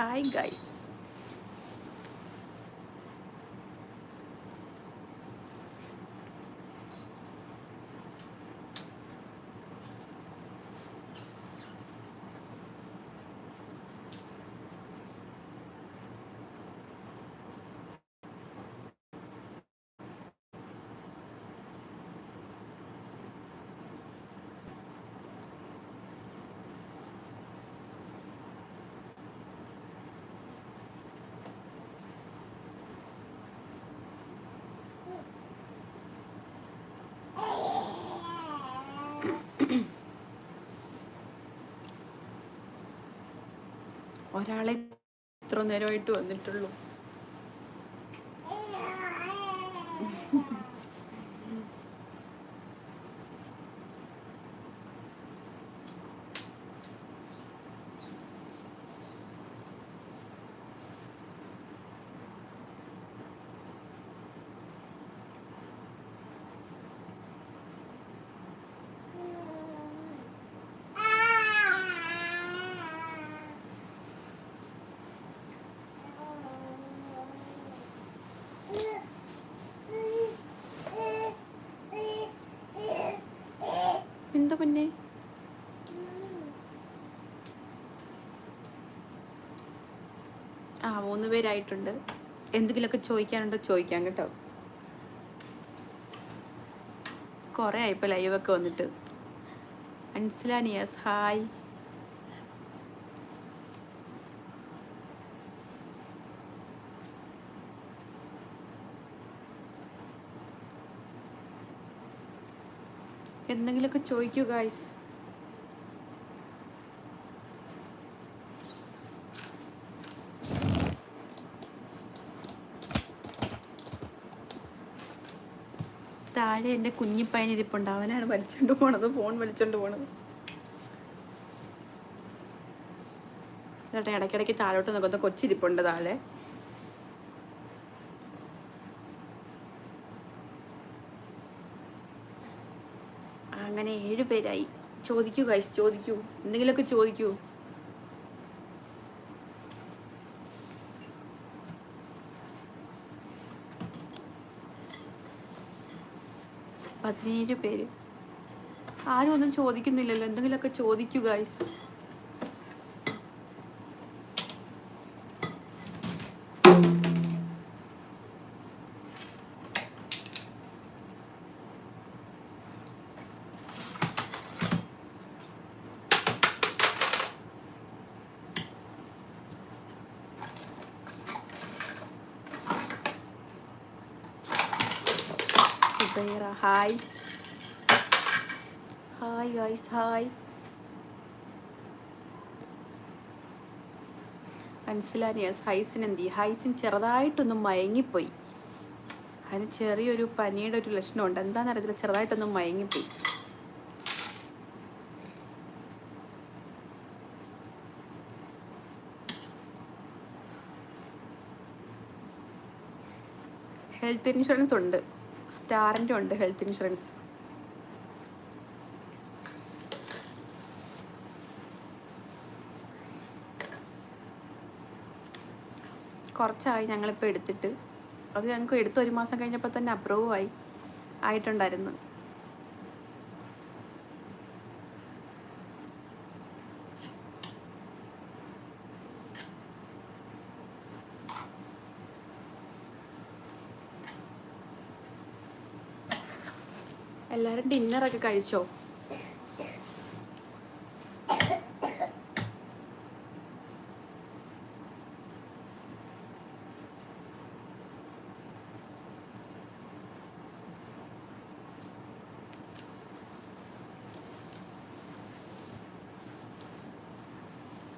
Hi guys ഒരാളെ ഇത്ര നേരമായിട്ട് വന്നിട്ടുള്ളൂ. പിന്നെ? ആ മൂന്ന് പേരായിട്ടുണ്ട്. എന്തെങ്കിലുമൊക്കെ ചോദിക്കാനുണ്ടോ? ചോദിക്കാം കേട്ടോ. കുറേ ആയിപ്പോൾ ലൈവൊക്കെ വന്നിട്ട്. അൻസിലാനിയസ് ഹായ്. എന്തെങ്കിലുമൊക്കെ ചോദിക്കൂ ഗായ്സ് താഴെ എന്റെ കുഞ്ഞിപ്പയനിരിപ്പുണ്ട് അവനാണ് വലിച്ചോണ്ട് പോണത് ഫോൺ വലിച്ചോണ്ട് പോണത്. എന്നിട്ട് ഇടയ്ക്കിടയ്ക്ക് താഴോട്ട് നോക്കുന്ന കൊച്ചിരിപ്പുണ്ട് താഴെ. അങ്ങനെ ഏഴ് പേരായി. ചോദിക്കൂ കൈസ് ചോദിക്കൂ. എന്തെങ്കിലുമൊക്കെ ചോദിക്കൂ. പതിനേഴ് പേര്. ആരും ഒന്നും ചോദിക്കുന്നില്ലല്ലോ. എന്തെങ്കിലുമൊക്കെ ചോദിക്കൂ guys Zubaira hi. Hi guys hi. മനസ്സിലാനിയസ് ഹൈസിൻ എന്ത് ഹൈസിൻ ചെറുതായിട്ടൊന്ന് മയങ്ങിപ്പോയി. അതിന് ചെറിയൊരു പനിയുടെ ഒരു ലക്ഷണമുണ്ട്. എന്താണെന്ന് അറിയത്തില്ല ചെറുതായിട്ടൊന്ന് മയങ്ങിപ്പോയി. ഹെൽത്ത് ഇൻഷുറൻസ് ഉണ്ട്. സ്റ്റാറിന്റെ ഉണ്ട് ഹെൽത്ത് ഇൻഷുറൻസ്. കുറച്ചായി ഞങ്ങളിപ്പോൾ എടുത്തിട്ട്. അത് ഞങ്ങൾക്ക് എടുത്ത് ഒരു മാസം കഴിഞ്ഞപ്പോൾ തന്നെ അപ്രൂവ് ആയി. ആയിട്ടുണ്ടായിരുന്നു. എല്ലാവരും ഡിന്നറൊക്കെ കഴിച്ചോ?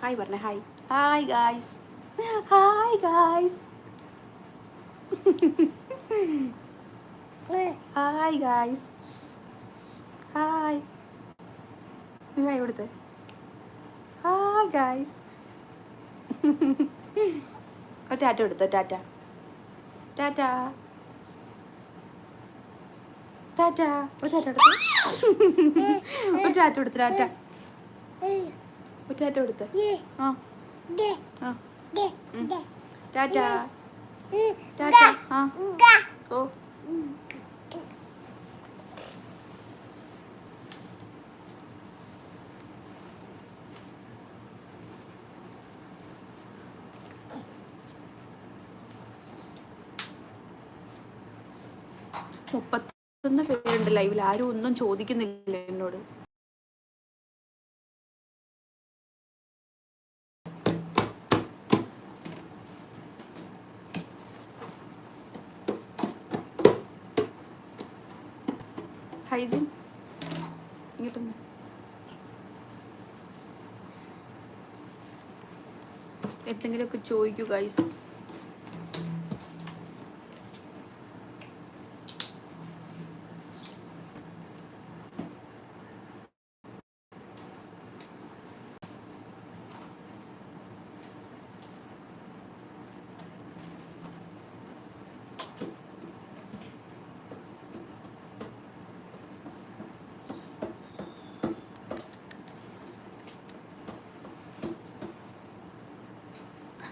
ഹായ് പറഞ്ഞേ hi hi guys hi guys hi guys hi hi കൊടുത്ത്. ഹായ് ഗായ്സ് ടാറ്റ കൊടുത്ത് ടാറ്റ. ടാറ്റ. ടാറ്റ ഒരു ടാറ്റ കൊടുത്ത്. ഒരു ടാറ്റ കൊടുത്ത് ടാറ്റ. ഒരു ടാറ്റ കൊടുത്ത്. ആ. ആ. ടാറ്റ. ടാറ്റ. ആ. ഓ. മുപ്പത്തൊന്ന് പേരുണ്ട് ലൈവിൽ ആരും ഒന്നും ചോദിക്കുന്നില്ല എന്നോട്. ഹൈജിൻ ഇങ്ങോട്ടൊന്ന്. എന്തെങ്കിലുമൊക്കെ ചോദിക്കൂ ഗൈസ്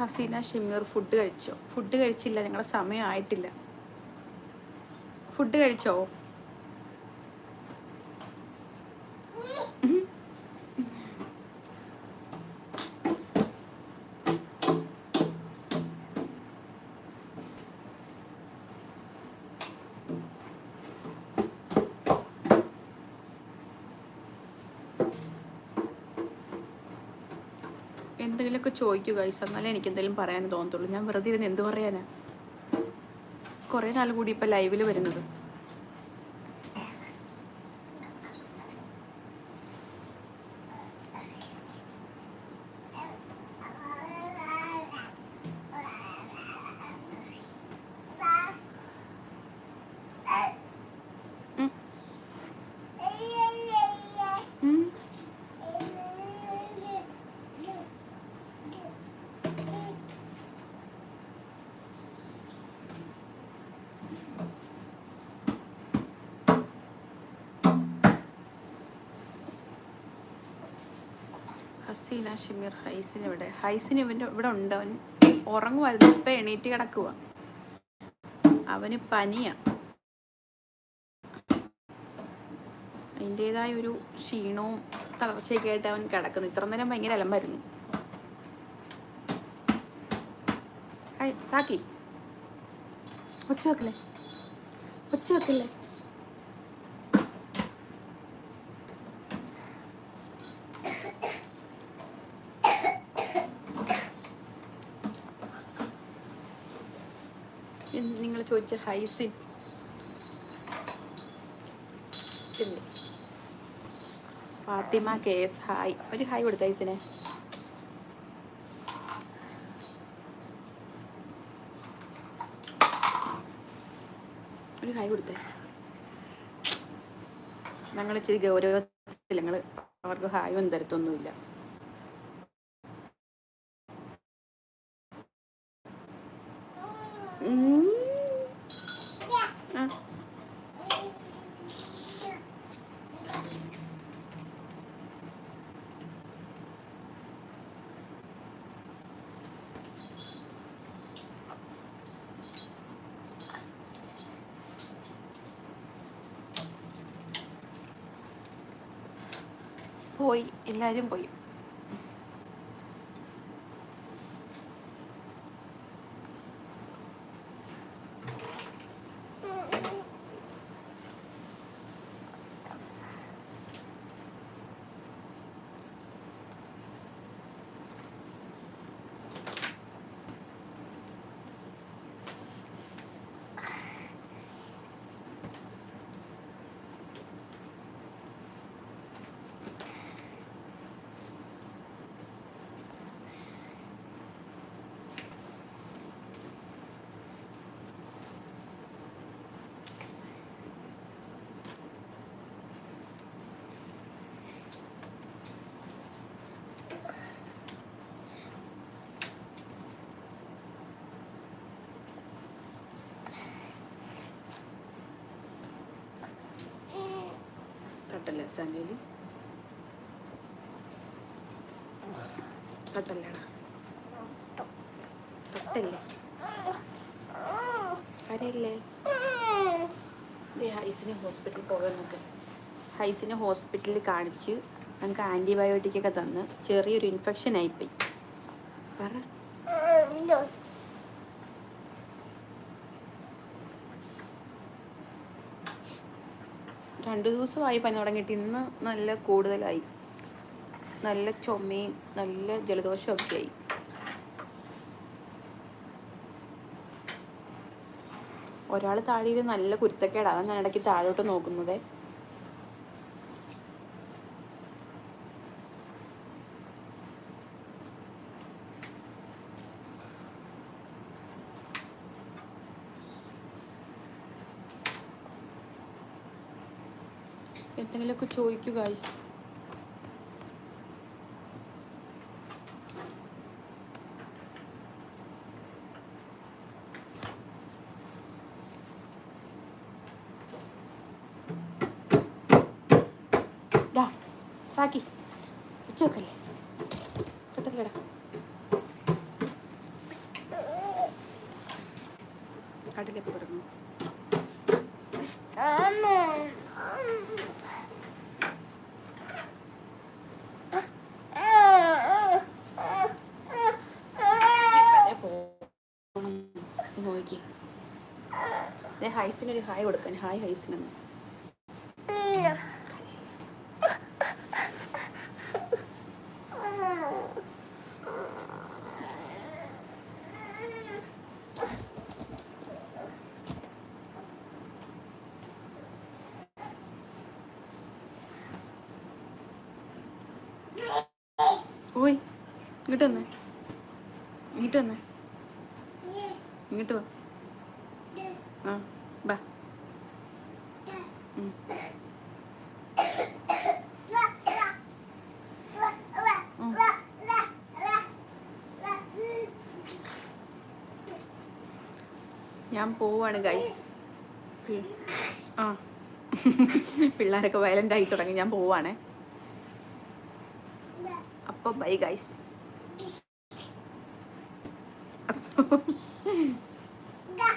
ഹസീന ഷിമീർ ഫുഡ് കഴിച്ചോ? ഫുഡ് കഴിച്ചില്ല ഞങ്ങളുടെ സമയമായിട്ടില്ല ഫുഡ് കഴിച്ചോ? എന്തെങ്കിലുമൊക്കെ ചോദിക്കുക ഗൈസ് എന്നാലേ എനിക്ക് എന്തെങ്കിലും പറയാൻ തോന്നത്തുള്ളൂ. ഞാൻ വെറുതെ ഇരുന്ന് എന്ത് പറയാനാ? കുറേ നാൾ കൂടി ഇപ്പം ലൈവിൽ വരുന്നത്. ഹസീന ഷമീർ ഹൈസിൻ ഇവിടെ. ഹൈസിൻ ഇവന്റെ ഇവിടെ ഉണ്ട്. അവൻ ഉറങ്ങുമായിരുന്നു ഇപ്പം എണീറ്റ് കിടക്കുക അവന് പനിയാണ് അതിന്റെതായ ഒരു ക്ഷീണവും തളർച്ചയൊക്കെ ആയിട്ട് അവൻ കിടക്കുന്നു. ഇത്ര നേരം ഭയങ്കര അലമ്പായിരുന്നു. സാക്കി. ഒച്ച വെക്കല്ലേ? ഒച്ച വെക്കല്ലേ നിങ്ങൾ ചോദിച്ച ഹൈസിൻ? Fathima K S hi. ഒരു ഹായ് കൊടുത്ത ഹൈസിനെ ഒരു ഹായ് കൊടുത്തേ. ഞങ്ങൾ ഇച്ചിരി ഗൗരവത്തിൽ ഞങ്ങൾ അവർക്ക് ഹായ് ഒന്നും തരത്തൊന്നുമില്ല. എല്ലാവരും പോയി. തട്ടല്ലേ സ്റ്റാൻഡേൽ തട്ടല്ലേടാ ഞെട്ടല്ലേ കരയല്ലേ? ഹൈസിനെ ഹോസ്പിറ്റലിൽ പോകാനൊക്കെ നോക്ക് ഹൈസിനെ ഹോസ്പിറ്റലിൽ കാണിച്ച് ഞങ്ങൾക്ക് ആന്റിബയോട്ടിക്കൊക്കെ തന്ന് ചെറിയൊരു ഇൻഫെക്ഷൻ ആയിപ്പോയി പറ. രണ്ട് ദിവസമായി പനി തുടങ്ങിയിട്ട് ഇന്ന് നല്ല കൂടുതലായി. നല്ല ചുമയും നല്ല ജലദോഷവും ഒക്കെ ആയി. ഒരാൾ താഴെ നല്ല കുരുത്തക്കേടാണ് ഞാൻ ഇടയ്ക്ക് താഴോട്ട് നോക്കുന്നത്. എന്തെങ്കിലുമൊക്കെ ചോദിക്കൂ ഗായ്സ് ഡാ സാക്കി ഉച്ചക്കല്ലേ കേട്ടല്ലേടാ കടലിൽ പോയി കിടക്കുന്നു? ഹൈസിനൊരു ഹായ് കൊടുക്കാൻ ഹായ് ഹൈസിനെന്ന്. ഞാൻ പോവാണ് ഗൈസ് ആ. പിള്ളേരൊക്കെ വയലന്റ് ആയി തുടങ്ങി ഞാൻ പോവാണ്. അപ്പോൾ ബൈ ഗൈസ് ബാ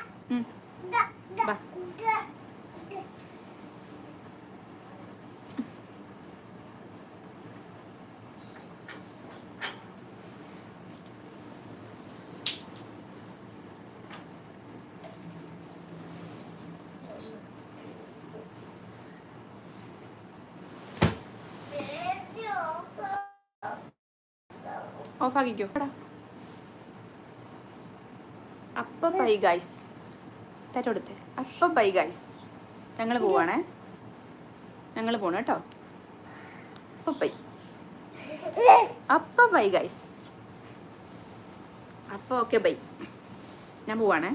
ഓഫാക്കിക്കോ. അപ്പ ബൈ ഗൈസ് ടാറ്റ കൊടുത്തേ അപ്പം ബൈ ഗൈസ് ഞങ്ങൾ പോവാണേ. ഞങ്ങൾ പോണ കേട്ടോ. അപ്പം ബൈ അപ്പ ബൈ ഗൈസ് അപ്പം ഓക്കെ ബൈ ഞാൻ പോവാണേ.